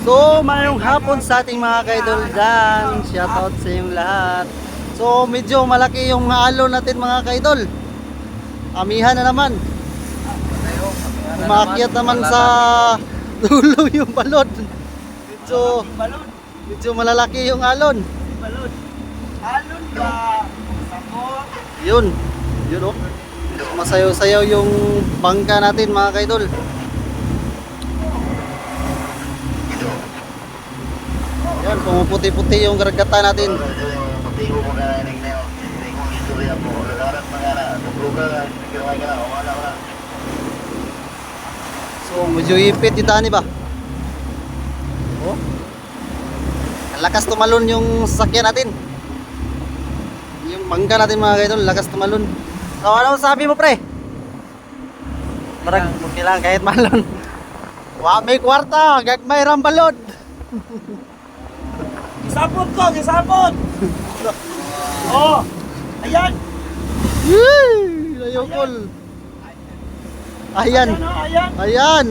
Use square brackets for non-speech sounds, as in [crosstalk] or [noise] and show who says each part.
Speaker 1: So, mayroong hapon sa ating mga kaidol dyan. Shoutout sa inyong lahat. So, medyo malaki yung alon natin mga kaidol. Amihan na naman. Umakyat naman sa [laughs] dulo yung balon. Medyo, medyo malalaki yung alon.
Speaker 2: Alon ba?
Speaker 1: Yun. Yun oh. Masayaw-sayaw yung bangka natin mga kaidol. Pumuputi-puti yung gargata natin. So, medyo ipit yung tani ba? Oh. Ang lakas tumalon yung sasakyan natin. Yung bangka natin mga kaidol, lakas tumalon. So, ano sabi mo pre? Marag, okay lang kahit malon. [laughs] Wa may kwarta, gagmay rambalod. [laughs]
Speaker 2: Isapot ko, isapot. [laughs] oh. Ayan.
Speaker 1: Yee! Ayokol. Ayan.
Speaker 2: Ayan, oh, ayan.
Speaker 1: Ayan.